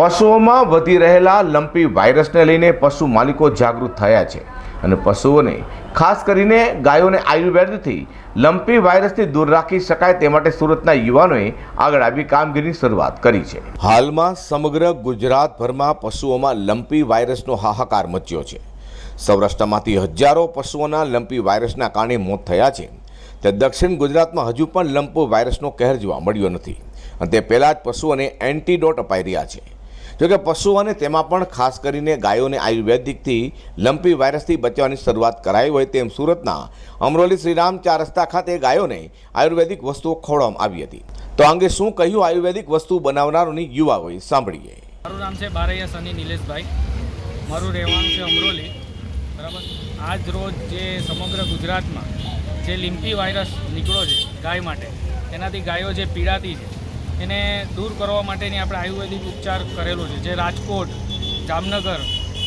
પશુઓમાં વધી રહેલા લંપી વાયરસને લઈને પશુ માલિકો જાગૃત થયા છે અને પશુઓને ખાસ કરીને ગાયોને આયુર્વેદથી લંપી વાયરસથી દૂર રાખી શકાય તે માટે સુરતના યુવાનોએ આગળ આવી કામગીરીની શરૂઆત કરી છે. હાલમાં સમગ્ર ગુજરાતભરમાં પશુઓમાં લંપી વાયરસનો હાહાકાર મચ્યો છે. સૌરાષ્ટ્રમાંથી હજારો પશુઓના લંપી વાયરસના કારણે મોત થયા છે. તે દક્ષિણ ગુજરાતમાં હજુ પણ લંપો વાયરસનો કહેર જોવા મળ્યો નથી. અને તે પહેલાં જ પશુઓને એન્ટીડોટ અપાઈ રહ્યા છે. જોકે પશુઓને તેમાં પણ ખાસ કરીને ગાયોને આયુર્વેદિકથી લંપી વાયરસથી બચવાની શરૂઆત કરાઈ હોય તેમ સુરતના અમરોલી શ્રીરામ ચાર રસ્તા ખાતે ગાયોને આયુર્વેદિક વસ્તુઓ ખવડાવવામાં આવી હતી. તો અંગે શું કહ્યું આયુર્વેદિક વસ્તુ બનાવનારોની યુવાઓએ સાંભળીએ. મારું નામ છે બારૈયા સની નિલેશભાઈ. મારું રહેવાનું છે અમરોલી. બરાબર? આજ રોજ જે સમગ્ર ગુજરાતમાં જે લિમ્પી વાયરસ નીકળ્યો છે ગાય માટે એનાથી ગાયો જે પીડાતી છે એને દૂર કરવા માટેની આપણે આયુર્વેદિક ઉપચાર કરેલો છે. જે રાજકોટ, જામનગર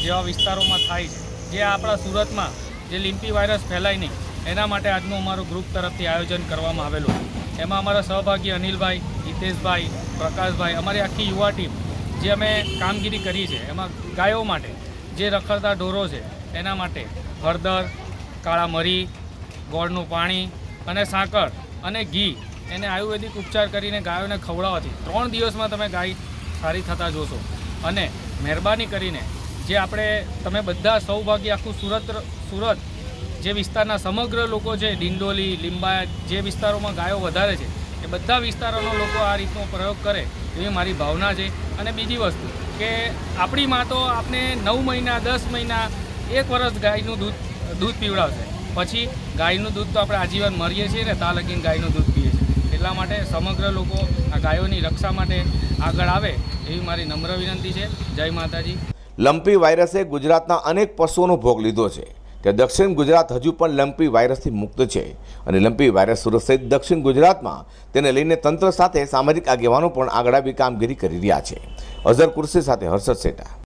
જેવા વિસ્તારોમાં થાય છે. જે આપણા સુરતમાં જે લિમ્પી વાયરસ ફેલાય નહીં, એના માટે આજનું અમારું ગ્રુપ તરફથી આયોજન કરવામાં આવેલું એમાં અમારા સહભાગી અનિલભાઈ, હિતેશભાઈ, પ્રકાશભાઈ, અમારી આખી યુવા ટીમ જે અમે કામગીરી કરી છે, એમાં ગાયો માટે જે રખડતા ઢોરો છે, એના માટે હળદર, કાળા મરી, ગોળનું પાણી અને સાકર અને ઘી એને આયુર્વેદિક ઉપચાર કરીને ગાયોને ખવડાવવાથી ત્રણ દિવસમાં તમે ગાય સારી થતા જોશો. અને મહેરબાની કરીને જે આપણે, તમે બધા સૌભાગ્ય આખું સુરત સુરત જે વિસ્તારના સમગ્ર લોકો છે, ડિંડોલી, લીંબાયત, જે વિસ્તારોમાં ગાયો વધારે છે, એ બધા વિસ્તારોનો લોકો આ રીતનો પ્રયોગ કરે એવી મારી ભાવના છે. અને બીજી વસ્તુ કે આપણી માં તો આપણે નવ મહિના, દસ મહિના, એક વર્ષ ગાયનું દૂધ દૂધ પીવડાવશે. પછી ગાયનું દૂધ તો આપણે આજીવન મરીએ છીએ ને તા લગીને ગાયનું દૂધ એટલા માટે સમગ્ર લોકો આ ગાયોની રક્ષા માટે આગળ આવે એવી મારી નમ્ર વિનંતી છે. જય માતાજી. લંપી વાયરસે ગુજરાતના અનેક પશુઓનો ભોગ લીધો છે ત્યાં દક્ષિણ ગુજરાત હજુ પણ લંપી વાયરસથી મુક્ત છે અને લંપી વાયરસ સુરત સહિત દક્ષિણ ગુજરાતમાં તેને લઈને તંત્ર સાથે સામાજિક આગેવાનો પણ આગળ આવી કામગીરી કરી રહ્યા છે. અઝર કુર્સી સાથે હર્ષદ સેટા.